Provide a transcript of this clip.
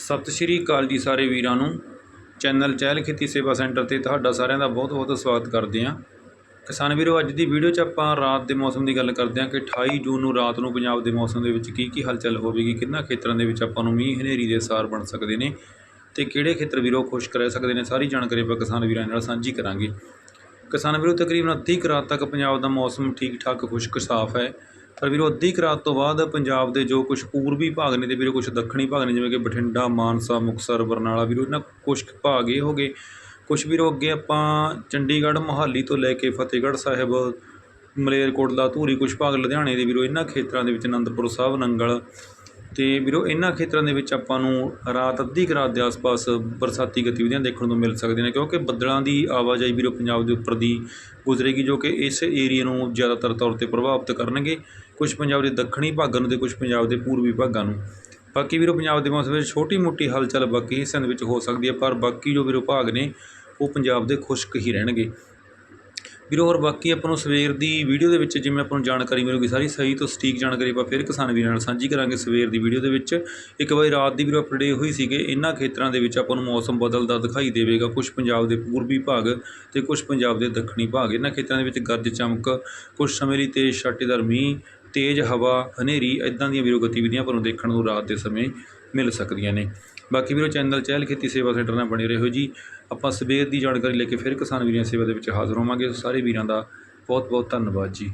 ਸਤਿ ਸ਼੍ਰੀ ਅਕਾਲ ਜੀ ਸਾਰੇ ਵੀਰਾਂ ਨੂੰ। ਚੈਨਲ ਚਹਿਲ ਖੇਤੀ ਸੇਵਾ ਸੈਂਟਰ ਤੇ ਤੁਹਾਡਾ ਸਾਰਿਆਂ ਦਾ ਬਹੁਤ-ਬਹੁਤ ਸਵਾਗਤ ਕਰਦੇ ਹਾਂ। ਕਿਸਾਨ ਵੀਰੋ, ਅੱਜ ਦੀ ਵੀਡੀਓ 'ਚ ਆਪਾਂ ਰਾਤ ਦੇ ਮੌਸਮ ਦੀ ਗੱਲ ਕਰਦੇ ਹਾਂ ਕਿ 28 ਜੂਨ ਨੂੰ ਰਾਤ ਨੂੰ ਪੰਜਾਬ ਦੇ ਮੌਸਮ ਦੇ ਵਿੱਚ ਕੀ ਕੀ ਹਲਚਲ ਹੋਵੇਗੀ, ਕਿੰਨਾ ਖੇਤਰਾਂ ਦੇ ਵਿੱਚ ਆਪਾਂ ਨੂੰ ਮੀਂਹ ਹਨੇਰੀ ਦੇ ਅਸਾਰ ਬਣ ਸਕਦੇ ਨੇ ਤੇ ਕਿਹੜੇ ਖੇਤਰ ਵੀਰੋ ਖੁਸ਼ਕ ਰਹਿ ਸਕਦੇ ਨੇ, ਸਾਰੀ ਜਾਣਕਾਰੀ ਆਪਾਂ ਕਿਸਾਨ ਵੀਰਾਂ ਨਾਲ ਸਾਂਝੀ ਕਰਾਂਗੇ। ਕਿਸਾਨ ਵੀਰੋ, ਤਕਰੀਬਨ ਅੱਧੀ ਕੁ ਰਾਤ ਤੱਕ ਪੰਜਾਬ ਦਾ ਮੌਸਮ ਠੀਕ ਠਾਕ ਖੁਸ਼ਕ, ਸਾਫ਼ ਹੈ। ਪਰ ਵੀਰੋ, ਅੱਧੀ ਕੁ ਤੋਂ ਬਾਅਦ ਪੰਜਾਬ ਦੇ ਜੋ ਕੁਛ ਪੂਰਬੀ ਭਾਗ ਨੇ ਅਤੇ ਵੀਰੋ, ਕੁਛ ਦੱਖਣੀ ਭਾਗ ਨੇ, ਜਿਵੇਂ ਕਿ ਬਠਿੰਡਾ, ਮਾਨਸਾ, ਮੁਕਤਸਰ, ਬਰਨਾਲਾ, ਵੀਰੋ ਇਹਨਾਂ ਕੁਛ ਕੁ ਭਾਗ ਇਹ ਹੋ ਗਏ। ਕੁਛ ਵੀਰੋ, ਅੱਗੇ ਆਪਾਂ ਚੰਡੀਗੜ੍ਹ ਮੋਹਾਲੀ ਤੋਂ ਲੈ ਕੇ ਫਤਿਹਗੜ੍ਹ ਸਾਹਿਬ, ਮਲੇਰਕੋਟਲਾ, ਧੂਰੀ, ਕੁਛ ਭਾਗ ਲੁਧਿਆਣੇ ਦੇ ਵੀਰੋ ਇਹਨਾਂ ਖੇਤਰਾਂ ਦੇ ਵਿੱਚ ਅਨੰਦਪੁਰ ਸਾਹਿਬ, ਨੰਗਲ ਅਤੇ ਵੀਰੋ, ਇਹਨਾਂ ਖੇਤਰਾਂ ਦੇ ਵਿੱਚ ਆਪਾਂ ਨੂੰ ਰਾਤ, ਅੱਧੀ ਕੁ ਰਾਤ ਦੇ ਆਸ-ਪਾਸ ਬਰਸਾਤੀ ਗਤੀਵਿਧੀਆਂ ਦੇਖਣ ਨੂੰ ਮਿਲ ਸਕਦੀਆਂ ਨੇ, ਕਿਉਂਕਿ ਬੱਦਲਾਂ ਦੀ ਆਵਾਜਾਈ ਵੀਰੋ ਪੰਜਾਬ ਦੇ ਉੱਪਰ ਦੀ ਗੁਜ਼ਰੇਗੀ, ਜੋ ਕਿ ਇਸ ਏਰੀਏ ਨੂੰ ਜ਼ਿਆਦਾਤਰ ਤੌਰ ਤੇ ਪ੍ਰਭਾਵਿਤ ਕਰਨਗੇ। ਕੁਝ ਪੰਜਾਬ ਦੇ ਦੱਖਣੀ ਭਾਗਾਂ ਨੂੰ ਅਤੇ ਕੁਝ ਪੰਜਾਬ ਦੇ ਪੂਰਬੀ ਭਾਗਾਂ ਨੂੰ। ਬਾਕੀ ਵੀਰੋ, ਪੰਜਾਬ ਦੇ ਮੌਸਮ ਵਿੱਚ ਛੋਟੀ ਮੋਟੀ ਹਲਚਲ ਬਾਕੀ ਹਿੱਸਿਆਂ ਦੇ ਵਿੱਚ ਹੋ ਸਕਦੀ ਹੈ, ਪਰ ਬਾਕੀ ਜੋ ਵੀਰੋ ਭਾਗ ਨੇ, ਉਹ ਪੰਜਾਬ ਦੇ ਖੁਸ਼ਕ ਹੀ ਰਹਿਣਗੇ। ਵੀਰੋ, ਹੋਰ ਬਾਕੀ ਆਪਾਂ ਨੂੰ ਸਵੇਰ ਦੀ ਵੀਡੀਓ ਦੇ ਵਿੱਚ ਜਿਵੇਂ ਆਪਾਂ ਨੂੰ ਜਾਣਕਾਰੀ ਮਿਲੂਗੀ ਸਾਰੀ, ਸਹੀ ਤੋਂ ਸਟੀਕ ਜਾਣਕਾਰੀ ਆਪਾਂ ਫਿਰ ਕਿਸਾਨ ਵੀਰਾਂ ਨਾਲ ਸਾਂਝੀ ਕਰਾਂਗੇ ਸਵੇਰ ਦੀ ਵੀਡੀਓ ਦੇ ਵਿੱਚ। ਇੱਕ ਵਾਰੀ ਰਾਤ ਦੀ ਵੀਰੋ ਅਪਡੇਟ ਹੋਈ ਸੀਗੇ ਇਹਨਾਂ ਖੇਤਰਾਂ ਦੇ ਵਿੱਚ ਆਪਾਂ ਨੂੰ ਮੌਸਮ ਬਦਲਦਾ ਦਿਖਾਈ ਦੇਵੇਗਾ। ਕੁਝ ਪੰਜਾਬ ਦੇ ਪੂਰਬੀ ਭਾਗ ਤੇ ਕੁਝ ਪੰਜਾਬ ਦੇ ਦੱਖਣੀ ਭਾਗ। ਇਹਨਾਂ ਖੇਤਰਾਂ ਦੇ ਵਿੱਚ ਗਰਜ ਚਮਕ ਕੁਝ ਸਮੇਂ ਲਈ ਤੇਜ਼ ਛਾਟੇਦਾਰ ਮੀਂਹ ਤੇਜ਼ ਹਵਾ, ਹਨੇਰੀ ਇੱਦਾਂ ਦੀਆਂ ਵੀਰੋ ਗਤੀਵਿਧੀਆਂ ਆਪਾਂ ਦੇਖਣ ਨੂੰ ਰਾਤ ਦੇ ਸਮੇਂ ਮਿਲ ਸਕਦੀਆਂ ਨੇ। ਬਾਕੀ ਵੀਰੋ ਚੈਨਲ ਚਹਿਲ ਖੇਤੀ ਸੇਵਾ ਸੈਂਟਰ ਨਾਲ ਬਣੇ ਰਹੋ ਜੀ। ਆਪਾਂ ਸਵੇਰ ਦੀ ਜਾਣਕਾਰੀ ਲੈ ਕੇ ਫਿਰ ਕਿਸਾਨ ਵੀਰਾਂ ਸੇਵਾ ਦੇ ਵਿੱਚ ਹਾਜ਼ਰ ਹੋਵਾਂਗੇ। ਸਾਰੇ ਵੀਰਾਂ ਦਾ ਬਹੁਤ ਬਹੁਤ ਧੰਨਵਾਦ ਜੀ।